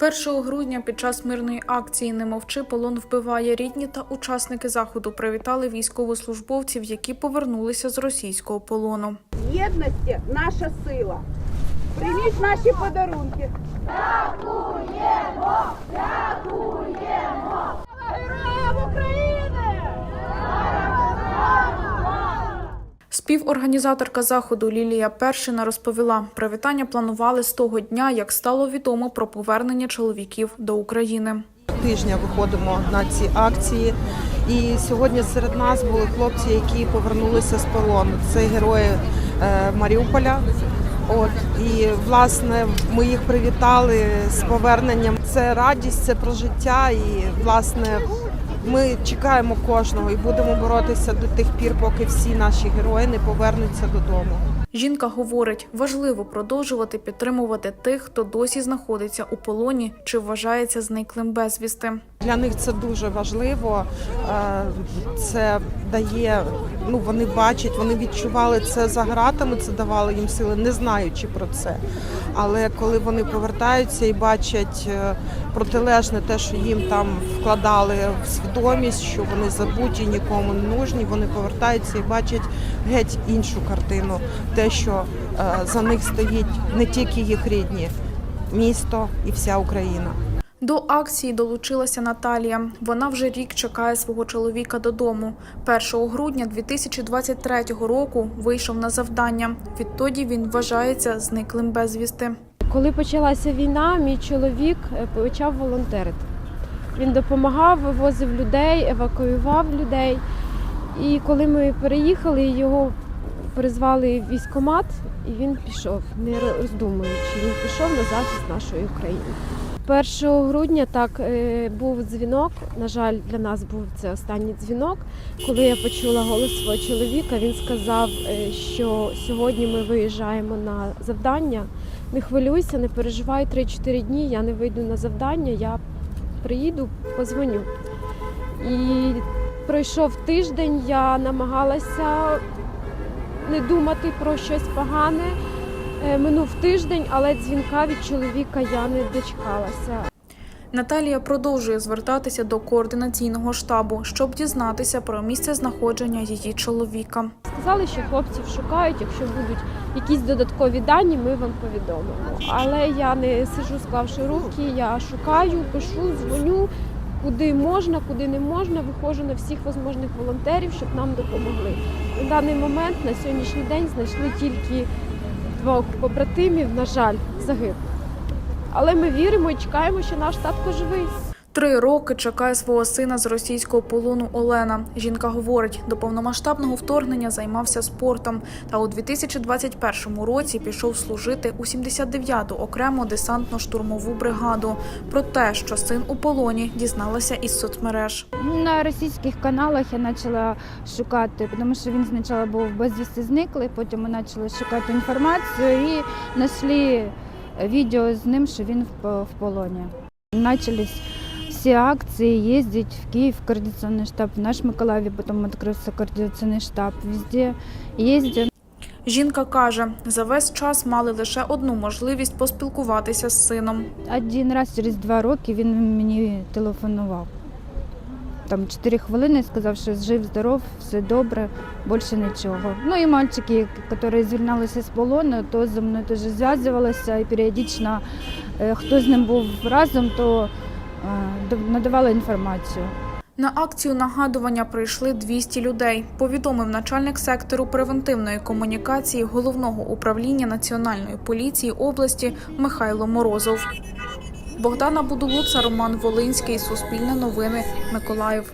1 грудня під час мирної акції Не мовчи полон вбиває рідні та учасники заходу привітали військовослужбовців, які повернулися з російського полону. єдності наша сила. Прийміть наші подарунки. Дякуємо! Дякуємо! Героям України! Співорганізаторка заходу Лілія Першина розповіла, привітання планували з того дня, як стало відомо про повернення чоловіків до України. тижня виходимо на ці акції. І сьогодні серед нас були хлопці, які повернулися з полону. Це герої е, Маріуполя. От і власне ми їх привітали з поверненням. Це радість, це про життя. І власне ми чекаємо кожного і будемо боротися до тих пір, поки всі наші герої не повернуться додому. Жінка говорить, важливо продовжувати підтримувати тих, хто досі знаходиться у полоні чи вважається зниклим безвісти. Для них це дуже важливо. Е, Це дає, ну вони бачать, вони відчували це за гратами, це давало їм сили, не знаючи про це. Але коли вони повертаються і бачать е, протилежне те, що їм там вкладали в свідомість, що вони забуті, нікому не нужні, вони повертаються і бачать геть іншу картину, те, що е, за них стоїть не тільки їх рідні, місто і вся Україна. До акції долучилася Наталія. Вона вже рік чекає свого чоловіка додому. 1 грудня 2023 року вийшов на завдання. Відтоді він вважається зниклим безвісти. Коли почалася війна, мій чоловік е, почав волонтерити. Він допомагав, вивозив людей, евакуював людей. І коли ми переїхали, його призвали в військкомат, і він пішов, не роздумуючи. Він пішов на захист нашої України. 1 грудня так е, був дзвінок. На жаль, для нас був це останній дзвінок. Коли я почула голос свого чоловіка, він сказав, е, що сьогодні ми виїжджаємо на завдання. Не хвилюйся, не переживай 3-4 дні. Я не вийду на завдання. Я приїду, позвоню. І пройшов тиждень. Я намагалася не думати про щось погане. Е, Минув тиждень, але дзвінка від чоловіка я не дочекалася. Наталія продовжує звертатися до координаційного штабу, щоб дізнатися про місце знаходження її чоловіка. Сказали, що хлопців шукають. Якщо будуть якісь додаткові дані, ми вам повідомимо. Але я не сижу, склавши руки. Я шукаю, пишу, дзвоню, куди можна, куди не можна. Виходжу на всіх можливих волонтерів, щоб нам допомогли. На даний момент на сьогоднішній день знайшли тільки двох побратимів. На жаль, загиблих. Але ми віримо і чекаємо, що наш татко живий. Три роки чекає свого сина з російського полону Олена. Жінка говорить, до повномасштабного вторгнення займався спортом та у 2021 році пішов служити у 79-ту окрему десантно-штурмову бригаду. Про те, що син у полоні, дізналася із соцмереж. На російських каналах я почала шукати, тому що він спочатку був безвісти зниклий, потім ми почали шукати інформацію і знайшли відео з ним, що він в полоні. Почались всі акції, їздити в Київ, в координаційний штаб, в наш Миколаїві, потім відкрився координаційний штаб, везде їздять. Жінка каже, за весь час мали лише одну можливість поспілкуватися з сином. Один раз через два роки він мені телефонував. Там 4 хвилини сказав, що жив, здоров, все добре, більше нічого. Ну і мальчики, які звільнялися з полону, то зі мною теж зв'язувалися і періодично, е, хто з ним був разом, то надавали інформацію. На акцію нагадування прийшли 200 людей, повідомив начальник сектору превентивної комунікації головного управління Національної поліції області Михайло Морозов. Богдана Будулуца, Роман Волинський, Суспільне новини, Миколаїв.